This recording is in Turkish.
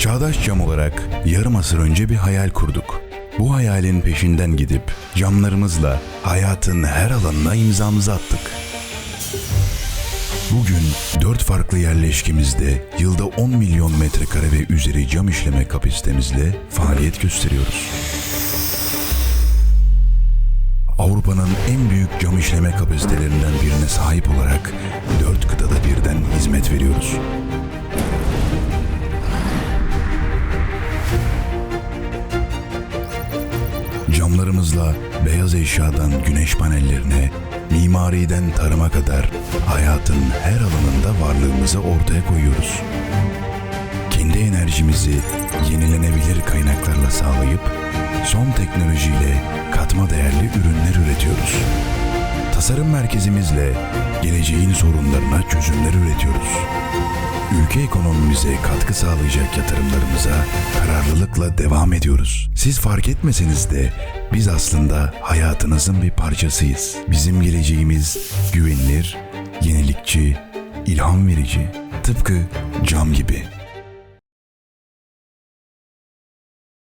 Çağdaş Cam olarak yarım asır önce bir hayal kurduk. Bu hayalin peşinden gidip camlarımızla hayatın her alanına imzamızı attık. Bugün dört farklı yerleşkemizde yılda 10 milyon metrekare ve üzeri cam işleme kapasitemizle faaliyet gösteriyoruz. Avrupa'nın en büyük cam işleme kapasitelerinden birine sahip olarak dört kıtada Camlarımızla beyaz eşyadan güneş panellerine, mimariden tarıma kadar hayatın her alanında varlığımızı ortaya koyuyoruz. Kendi enerjimizi yenilenebilir kaynaklarla sağlayıp son teknolojiyle katma değerli ürünler üretiyoruz. Tasarım merkezimizle geleceğin sorunlarına çözümler üretiyoruz. Ülke ekonomimize katkı sağlayacak yatırımlarımıza kararlılıkla devam ediyoruz. Siz fark etmeseniz de biz aslında hayatınızın bir parçasıyız. Bizim geleceğimiz güvenilir, yenilikçi, ilham verici, tıpkı cam gibi.